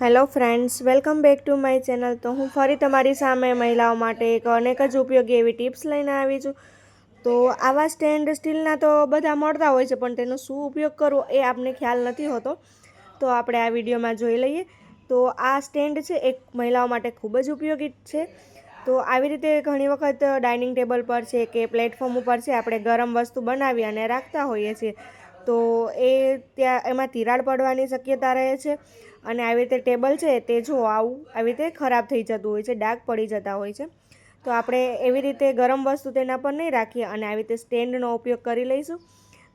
Hello friends welcome back to my channel તો હું ફરી તમારી સામે મહિલાઓ માટે એક અનેક જ ઉપયોગી એવી ટિપ્સ લઈને આવી છું. તો આવા સ્ટેન્ડ સ્ટીલના તો બધા મળતા હોય છે, પણ તેનો શું ઉપયોગ કરવો એ આપને ખ્યાલ નથી હોતો. તો આપણે આ વિડીયોમાં જોઈ લઈએ. તો આ સ્ટેન્ડ છે, એક મહિલાઓ માટે ખૂબ જ ઉપયોગી છે. તો આવી રીતે ઘણી વખત ડાઇનિંગ ટેબલ પર છે કે પ્લેટફોર્મ ઉપર છે, આપણે ગરમ વસ્તુ બનાવી અને રાખતા હોઈએ છીએ. તો એ ત્યાં, એમાં તિરાડ પડવાની શક્યતા રહે છે અને આવી રીતે ટેબલ છે તે જો આવું, આવી રીતે ખરાબ થઈ જતું હોય છે, ડાઘ પડી જતા હોય છે, તો આપણે એવી રીતે ગરમ વસ્તુ તેના પર નહીં રાખીએ અને આવી રીતે સ્ટેન્ડનો ઉપયોગ કરી લઈશું.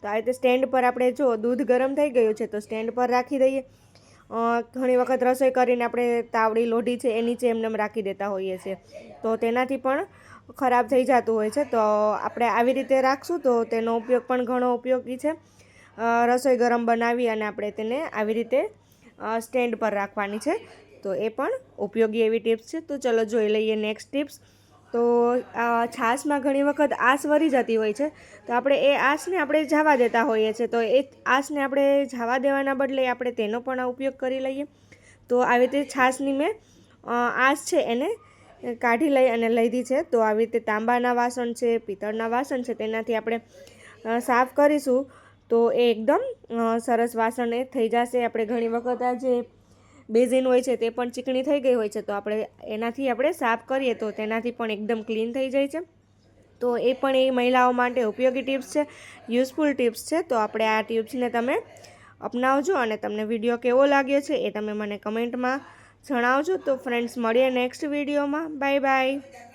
તો આવી રીતે સ્ટેન્ડ પર આપણે જો દૂધ ગરમ થઈ ગયું છે તો સ્ટેન્ડ પર રાખી દઈએ. ઘણી વખત રસોઈ કરીને આપણે તાવડી લોઢી છે એ નીચે એમને એમ રાખી દેતા હોઈએ છીએ. તો તેનાથી પણ ખરાબ થઈ જતું હોય છે. તો આપણે આવી રીતે રાખશું તો તેનો ઉપયોગ પણ ઘણો ઉપયોગી છે. રસોઈ ગરમ બનાવી અને આપણે તેને આવી રીતે સ્ટેન્ડ પર રાખવાની છે. તો એ પણ ઉપયોગી એવી ટિપ્સ છે. તો ચલો જોઈ લઈએ નેક્સ્ટ ટિપ્સ. તો છાશમાં ઘણી વખત આંસ વરી જતી હોય છે. તો આપણે એ આંસને આપણે જવા દેતા હોઈએ છીએ તો એ આંસને આપણે જવા દેવાના બદલે આપણે તેનો પણ ઉપયોગ કરી લઈએ. તો આવી રીતે છાશની મેં આંસ છે એને કાઢી લઈ અને લીધી છે. તો આવી રીતે તાંબાના વાસણ છે, પિત્તળના વાસણ છે, તેનાથી આપણે સાફ કરીશું. તો એ એકદમ સરસ વાસણ એ થઈ જશે. આપણે ઘણી વખત આ જે બેઝિન હોય છે તે પણ ચીકણી થઈ ગઈ હોય છે, તો આપણે એનાથી આપણે સાફ કરીએ તો તેનાથી પણ એકદમ ક્લીન થઈ જાય છે. તો એ પણ એ મહિલાઓ માટે ઉપયોગી ટિપ્સ છે, યુઝફુલ ટિપ્સ છે. તો આપણે આ ટિપ્સને તમે અપનાવજો અને તમને વીડિયો કેવો લાગ્યો છે એ તમે મને કમેન્ટમાં જણાવજો. તો ફ્રેન્ડ્સ, મળીએ નેક્સ્ટ વિડીયોમાં. Bye bye.